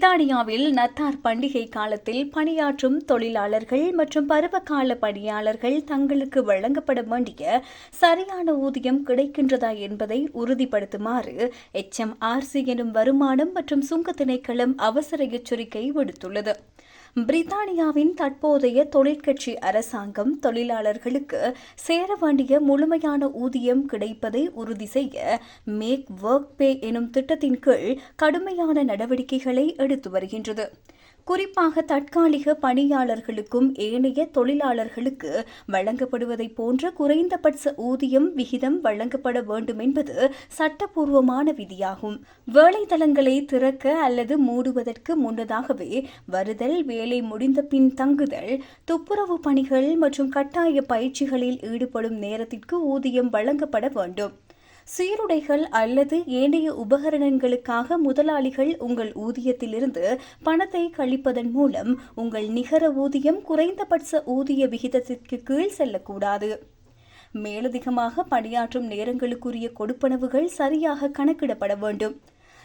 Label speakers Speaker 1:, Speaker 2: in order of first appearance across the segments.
Speaker 1: பிரித்தானியாவில் நத்தார் பண்டிகை காலத்தில் பணியாற்றும் தொழிலாளர்கள் மற்றும் பருவகால பணியாளர்கள் தங்களுக்கு வழங்கப்பட வேண்டிய சரியான ஊதியம் கிடைக்கின்றதா என்பதை உறுதிப்படுத்துமாறு எச்எம்ஆர்சி எனும் வருமானம் மற்றும் சுங்க திணைக்களம் அவசர எச்சரிக்கை விடுத்துள்ளது. பிரித்தானியாவின் தற்போதைய தொழிற்கட்சி அரசாங்கம் தொழிலாளர்களுக்கு சேர வேண்டிய முழுமையான ஊதியம் கிடைப்பதை உறுதி செய்ய மேக் ஒர்க் பே எனும் திட்டத்தின் கீழ் கடுமையான நடவடிக்கைகளை எடுத்து வருகின்றது. குறிப்பாக தற்காலிக பணியாளர்களுக்கும் ஏனைய தொழிலாளர்களுக்கு வழங்கப்படுவதைப் போன்ற குறைந்தபட்ச ஊதியம் விகிதம் வழங்கப்பட வேண்டும் என்பது சட்டப்பூர்வமான விதியாகும். வேலைத்தளங்களை திறக்க அல்லது மூடுவதற்கு முன்னதாகவே வருதல் வேலை முடிந்த பின் தங்குதல் துப்புரவு பணிகள் மற்றும் கட்டாய பயிற்சிகளில் ஈடுபடும் நேரத்திற்கு ஊதியம் வழங்கப்பட வேண்டும். சீருடைகள் அல்லது ஏனைய உபகரணங்களுக்காக முதலாளிகள் உங்கள் ஊதியத்திலிருந்து பணத்தை கழிப்பதன் மூலம் உங்கள் நிகர ஊதியம் குறைந்தபட்ச ஊதிய விகிதத்திற்கு கீழ் செல்லக்கூடாது. மேலதிகமாக பணியாற்றும் நேரங்களுக்குரிய கொடுப்பனவுகள் சரியாக கணக்கிடப்பட வேண்டும்.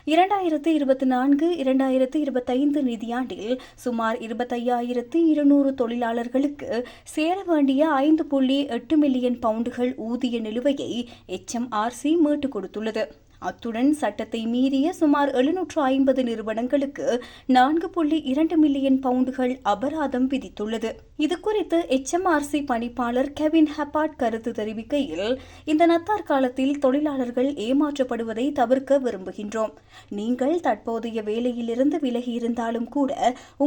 Speaker 1: இரண்டாயிரத்து இருபத்தி நான்கு இரண்டாயிரத்து இருபத்தைந்து நிதியாண்டில் சுமார் இருபத்தையாயிரத்து இருநூறு தொழிலாளர்களுக்கு சேர வேண்டிய ஐந்து புள்ளி எட்டு மில்லியன் பவுண்டுகள் ஊதிய நிலுவையை எச்எம்ஆர்சி மீட்டுக் கொடுத்துள்ளது. அத்துடன் சட்டத்தை மீறிய சுமார் எழுநூற்று ஐம்பது நிறுவனங்களுக்கு நான்கு புள்ளி இரண்டு மில்லியன் பவுண்டுகள் அபராதம் விதித்துள்ளது. இதுகுறித்து எச்எம்ஆர்சி பணிப்பாளர் கெவின் ஹெப்பாட் கருத்து தெரிவிக்கையில் இந்த நத்தார் காலத்தில் தொழிலாளர்கள் ஏமாற்றப்படுவதை தவிர்க்க விரும்புகின்றோம். நீங்கள் தற்போதைய வேலையிலிருந்து விலகி இருந்தாலும் கூட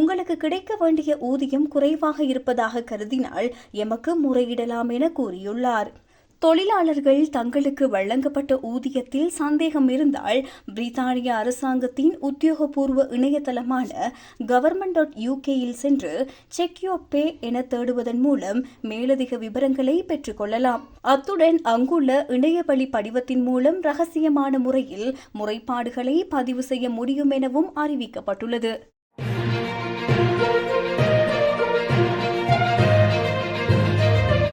Speaker 1: உங்களுக்கு கிடைக்க வேண்டிய ஊதியம் குறைவாக இருப்பதாக கருதினால் எமக்கு முறையிடலாம் என கூறியுள்ளார். தொழிலாளர்கள் தங்களுக்கு வழங்கப்பட்ட ஊதியத்தில் சந்தேகம் இருந்தால் பிரித்தானிய அரசாங்கத்தின் உத்தியோகபூர்வ இணையதளமான கவர்மெண்ட் டாட் யூகேயில் சென்று செக் யோ பே என தேடுவதன் மூலம் மேலதிக விவரங்களை பெற்றுக்கொள்ளலாம் அத்துடன் அங்குள்ள இணையவழி படிவத்தின் மூலம் ரகசியமான முறையில் முறைப்பாடுகளை பதிவு செய்ய முடியும் எனவும் அறிவிக்கப்பட்டுள்ளது.